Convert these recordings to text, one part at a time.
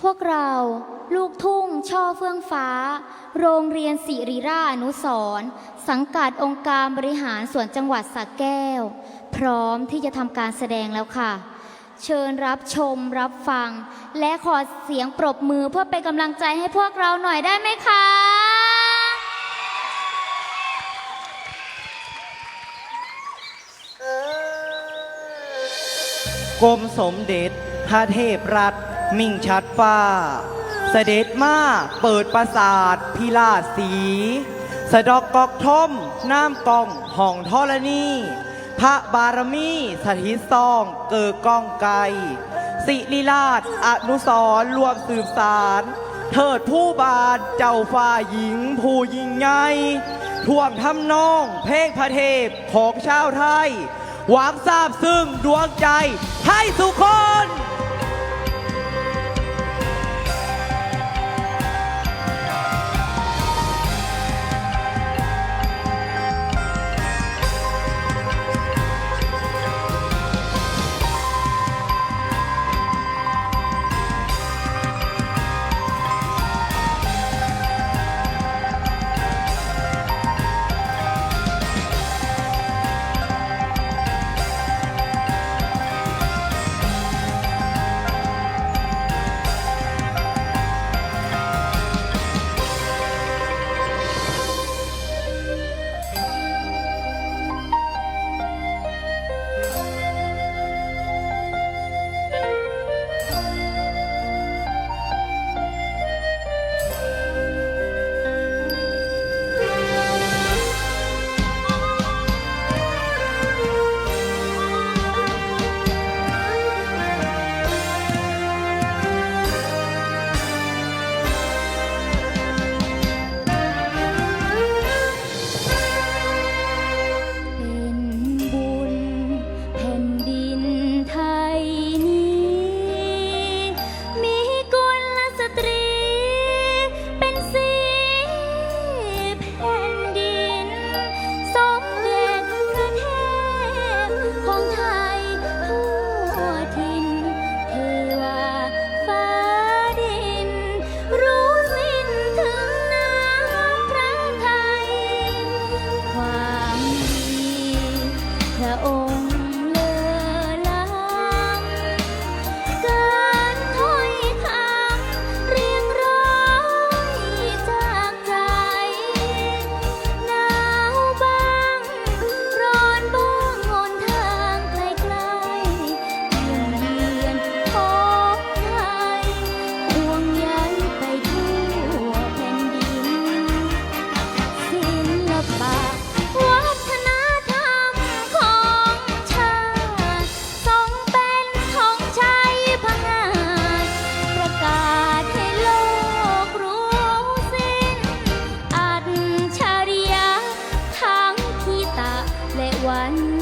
พวกเราลูกทุ่งช่อเฟื่องฟ้า โรงเรียนศิริราชอนุสรณ์สังกัดองค์การบริหารส่วนจังหวัดสระแก้ว พร้อมที่จะทำการแสดงแล้วค่ะ เชิญรับชมรับฟัง และขอเสียงปรบมือเพื่อเป็นกำลังใจให้พวกเราหน่อยได้ไหมคะ กรมสมเด็จ พระเทพรัตน์มิ่งชัดฟ้า เสด็จมาเปิดปราสาทพิลาศสี สะดอกกอกทมน้ำกองห้องทรณีพระบารมีสถิตซองเกิดก้องไกสิริราชอนุสรรวมสืบสารเทิดผู้บาทเจ้าฟ้าหญิงผู้ยิ่งใหญ่ท่วมทำนองเพลงพระเทพของชาวไทย หวังทราบซึ่งดวงใจให้สุคน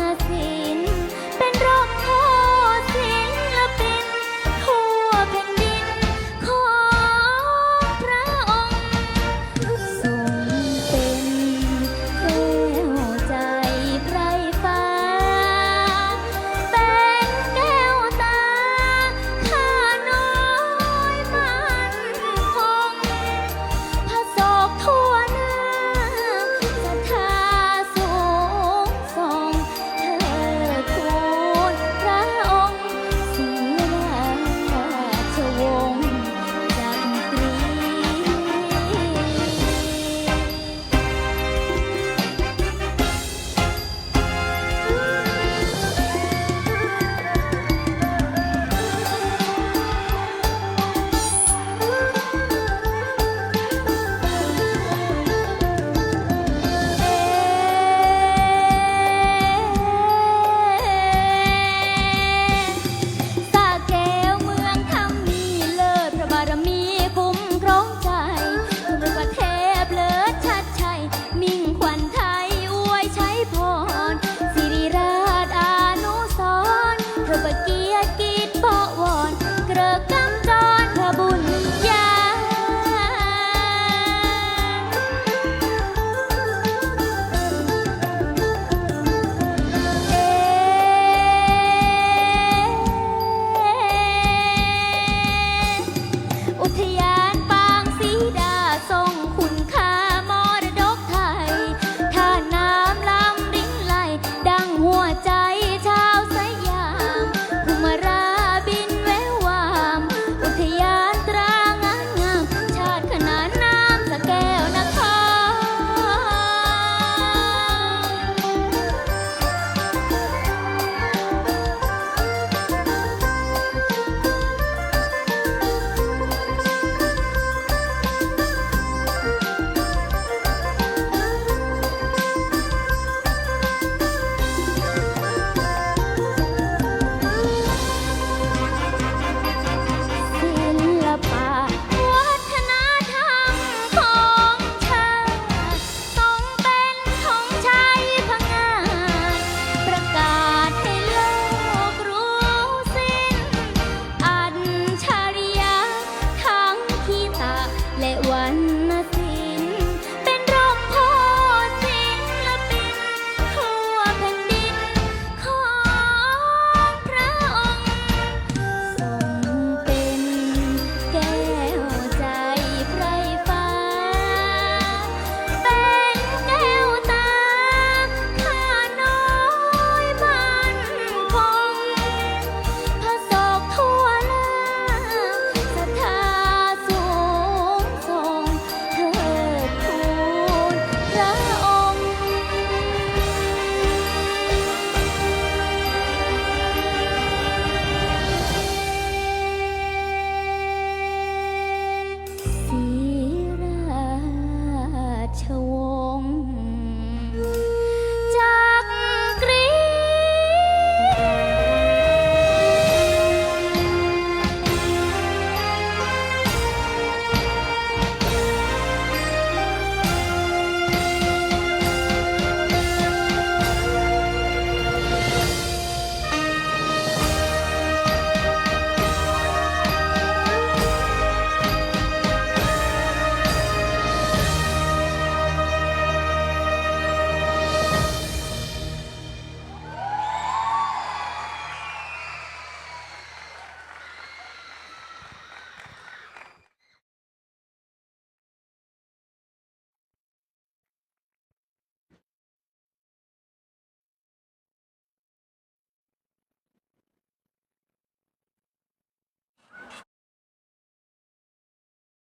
nothing